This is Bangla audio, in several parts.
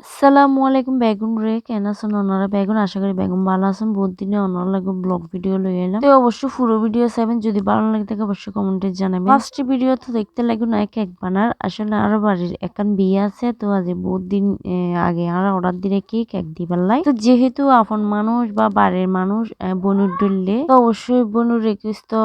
আসসালামু আলাইকুম বেগুন রে, কেন আছেন ওনারা? বেগুন, আশা করি বেগুন ভালো আছেন। বহুত দিনে ওনারা লাগে ব্লগ ভিডিও লই এলাম। তো অবশ্যই পুরো ভিডিও চাইবেন, যদি ভালো লাগে থাকে অবশ্যই কমেন্টে জানাবেন। ফার্স্ট ভিডিও তো দেখতে লাগবে না কেক বানার। আসলে আর বাড়ির এখন বিয়ে আছে, তো আজ বহুত দিন আগে আর অর্ডার দিলে কি কেক দিবার লাই তো যেহেতু আপন মানুষ বা বাড়ির মানুষ বনুর ডললে, তো অবশ্যই বনুর রিকোয়েস্ট তো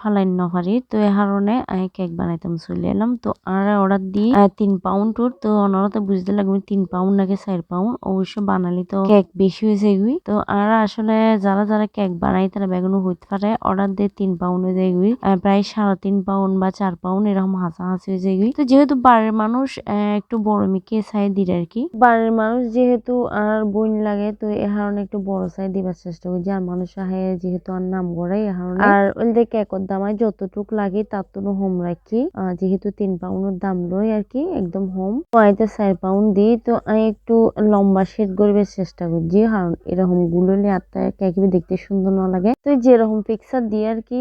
ফালাইন না পারি। তো এ কারণে কেক বানাইতাম, চলে এলাম। তো আর অর্ডার দিই তিন পাউন্ড তো ওনারা তো বুঝতে লাগবে তিন পাউন্ড নাকি চার পাউন্ড অবশ্য বানালি তো কেক বেশি হয়েছে এগুই তো আর আসলে যারা যারা কেক বানাই তারা বেগুন হইতে পারে, অর্ডার দিয়ে তিন পাউন্ড হয়ে যায় প্রায় সাড়ে তিন পাউন্ড বা চার পাউন্ড এরকম হাসাহাসি হয়ে যায় তো যেহেতু বাড়ির মানুষ একটু বড় মিকে চাই দিলে আর কি। বাড়ির মানুষ যেহেতু আর বোন লাগে, তো এ কারণে একটু বড় চাই দিবার চেষ্টা করি। যার মানুষ আহে যেহেতু আর নাম করে এ কারণে। আর ওই যে কেকর দামায় যতটুক লাগে তার তো হোম রাখি। যেহেতু তিন পাউন্ডের দাম লই আর কি, একদম হোম আইতে চার পাউন্ড দিই, তো একটু লম্বা শেড করবার চেষ্টা করছি কারণ এরকমগুলো নিয়ে আত্মা কেকিবে দেখতে সুন্দর না লাগে। তো যেরকম পিকচার দিয়ে আর কি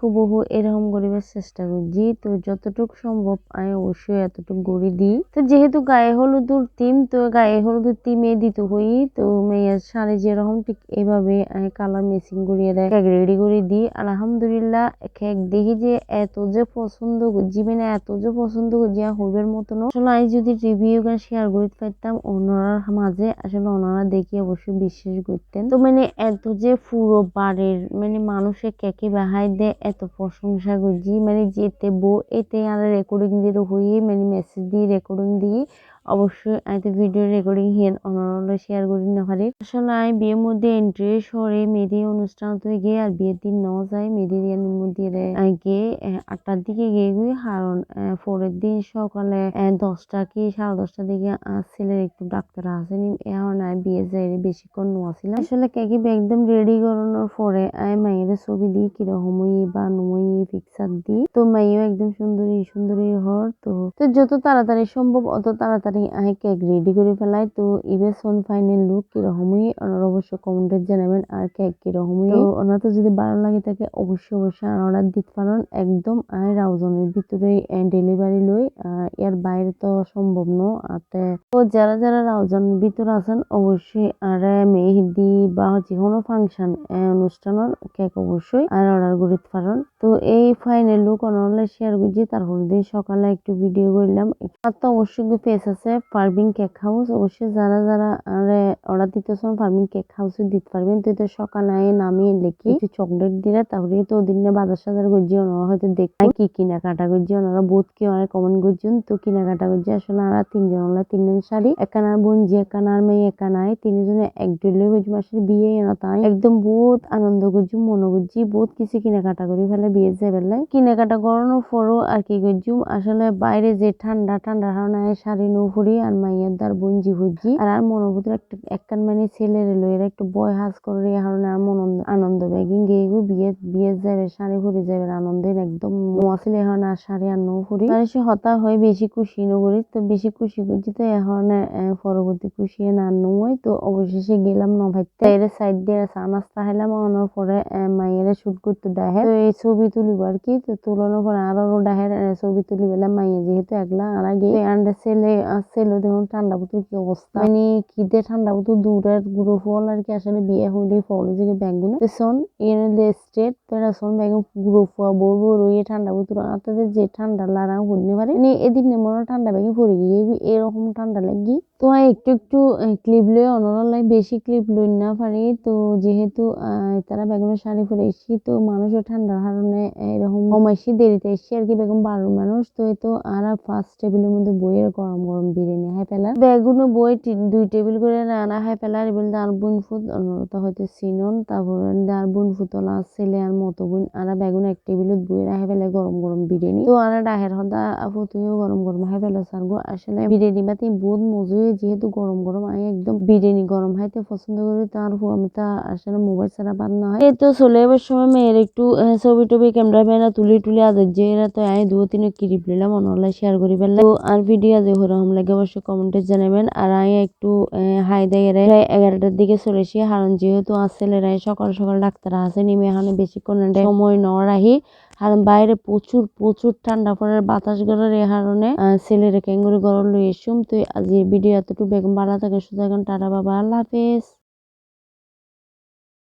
হুবহু এরকম করিবার চেষ্টা করছি তো যতটুকু সম্ভব আমি অবশ্যই এতটুকু গড়ি দিই। তো যেহেতু গায়ে হলুদুর টিম তো গায়ে হলুদের টিমে দিত হই। তো মেয়ের শাড়ি যেরকম, ঠিক এভাবে আমি কালার মেসিং করিয়ে দেয়। কেক রেডি করে দিই। আলহামদুলিল্লাহ, কেক দেখি যে এত যে পছন্দ মানে এত যে পছন্দ আর হইবার মতন আসলে আমি যদি রিভিউ গান শেয়ার করতে পারতাম ওনার মাঝে, আসলে ওনারা দেখি অবশ্যই বিশ্বাস করতেন। তো মানে এত যে পুরো বাড়ির মানে মানুষের কেকে বাহাই দেয় এত প্রশংসা করছি। মানে যেতে বউ এতে আর রেকর্ডিং দিয়ে হয়ে মানে মেসেজ দিয়ে রেকর্ডিং দিয়ে অবশ্যই আমি তো ভিডিও রেকর্ডিং হেন অনরল শেয়ার করি পারি। আসলে আমি বিয়ের মধ্যে এন্ট্রি সরে মেহেদি অনুষ্ঠান তো গিয়ে আর বিয়ের দিন ন যাই মেহেদি দিয়ার মধ্যে গিয়ে আটটার দিকে গিয়ে গিয়ে কারণ পরের দিন সকালে দশটা কি সাড়ে দশটার দিকে ছেলের একটু ডাক্তার আসেনি, এখন আমি বিয়ে যাই বেশিক্ষণ নোয়াছিলাম আসলে কেকি একদম রেডি করানোর পরে আমি মায়ের ছবি দিই কীরকম বা নুই পিকচার দিই। তো মাইও একদম সুন্দরী সুন্দরী হর তো। তো যত তাড়াতাড়ি সম্ভব, অত তাড়াতাড়ি আমি কেক রেডি করে ফেলাই। তো ইবে সোন ফাইনাল লুক কিরকমই ওনারা অবশ্য কমেন্টে জানাবেন আর কেক কিরকমই ওনার তো যদি ভালো লাগে থাকে অবশ্যই অবশ্যই অর্ডার দিতে পারেন। একদম আমি রাউজনের ভিতরে ডেলিভারি লই। এর বাইরে তো সম্ভব ন। আতে তো যারা যারা রাউজনের ভিতরে আছেন, অবশ্যই আর মেহেদি বা যে কোনো ফাংশন অনুষ্ঠানের কেক অবশ্যই আর অর্ডার করতে পারেন। তো এই ফাইনাল লুক অনলাইন শেয়ার করছি। তারপর দিন সকালে একটু ভিডিও করলাম। আর তো অবশ্যই পেজ আছে পারবিং কেক হাউস অবশ্যই যারা যারা অর্ডার দিতেছেন ফার্মিং কেক হাউসে দিতে পারবেন। তো এটা সকালে আয় নামিয়ে লিখি। একটু চকলেট দিলে তাহলে তো ওদিন বাজার সাজার করছি, ওনারা হয়তো দেখবেন কি কেনাকাটা করছি, ওনারা বহুত কি অনেক কমেন্ট করছেন। তো কেনাকাটা করছি, আসলে আর তিনজন ওলা তিনজন শাড়ি একান একানার বোনজি একানার মেয়ে একানায় তিনজনে এক ডলে হয়েছে মাসের বিয়ে এনে তাই। একদম বহুত আনন্দ করছি মনে করছি, বহুত কিছু কেনাকাটা করে ফেলে বিয়ে যে বেলায়। কেনাকাটা করানোর পরও আর কি করছি, আসলে বাইরে যে ঠান্ডা ঠান্ডা কারণে শাড়ি নো ফুরি আর মাইয়ার দার বঞ্জি হইছি আর আর মনের ভিতরে একটা একখান মানে ছেলের লইয়ের একটু বয় হাজ করে আর মন আনন্দ বেগিং গিয়ে বিয়ে বিয়ে যাবে শাড়ি ফুরি যাবে মোয়াছিল এখন আর শাড়ি আর নো ফুরি আর সে হতা হয় বেশি খুশি নগরি, তো বেশি খুশি করছি তো এখন পরবর্তী খুশি না নয় তো অবশেষে গেলাম নভাইতে এর সাইড দিয়ে চা নাস্তা আনার পরে মাইয়ের শুট করতে ডাহে তো এই ছবি তুলিব আর কি, তো তুলানোর পরে আরও ডাহের ছবি তুলি বেলাম মাইয়ে যেহেতু একলা আর আগে। আন্ডা ছেলে আর ছেলে দেখুন ঠান্ডা পুতুর কি অবস্থা। মানে কিতে ঠান্ডা পুতুর দূরের গুঁড়ো ফল আর কি, আসলে বিয়ে হইলে ফল যে ব্যাগুনে তো শোন, এর স্টেট তোরা শোন ব্যাগ গুঁড়ো ফুয়া বউ বউ রয়ে ঠান্ডা পুতুর আতাদের যে ঠান্ডা লারা হইতে পারে। মানে এদিন মনে ঠান্ডা ব্যাগে পড়ে গিয়ে, এরকম ঠান্ডা লাগি তো একটু একটু ক্লিপ লই অনরাল বেশি ক্লিপ লই না পারি। তো যেহেতু তারা বেগুনের শাড়ি পরে এসছি, তো মানুষও ঠান্ডার কারণে এরকম কমাইছি, দেরিতে এসছি আর কি বেগুন বারো মানুষ। তো এই তো আর ফার্স্ট টেবিলের মধ্যে বইয়ের গরম গরম বিরিয়ানি, হাই পেলার বেগুনও বই দুই টেবিল করে রান্না হাই পেলার এবার আর বোন ফুট অন্যতা হয়তো সিনন তারপরে আর বোন ফুতলা ছেলে আর মতো বোন, আর বেগুন এক টেবিলত বই রাখে পেলে গরম গরম বিরিয়ানি। তো আর ডাহের হদা ফুতুইও গরম গরম হাই পেল সারগো আসলে বিরিয়ানি বাতি বহুত মজু হয় যেহেতু গরম গরম আমি একদম বিরিয়ানি গরম হাইতে পছন্দ করি তার আমি তা আসলে মোবাইল ছাড়া বাদ না হয়। এই তো চলে যাবার সময় মেয়ের একটু ছবি টবি ক্যামেরা ম্যানা তুলি টুলি আজ যে এরা তো আমি দু তিন ক্লিপ নিলাম, অনলাইন শেয়ার করি ফেললাম। তো আর ভিডিও আজ হরম লাগে অবশ্যই কমেন্টে জানাবেন। আর আমি একটু হাই দেয় প্রায় এগারোটার দিকে চলেছি কারণ যেহেতু আসলে সকাল সকাল ডাক্তার নিমে এখানে বেশিক্ষণ সময় ন রাখি কারণ বাইরে প্রচুর প্রচুর ঠান্ডা পড়ার বাতাস গড়ার এ কারণে ছেলেরা ক্যাঙ্গুরু গরম লই এসুম তো আজ এই ভিডিও এতটুকু। বেগম ভালো থাকে সুতরাং টাটা বাবা, আল্লাহ হাফেজ।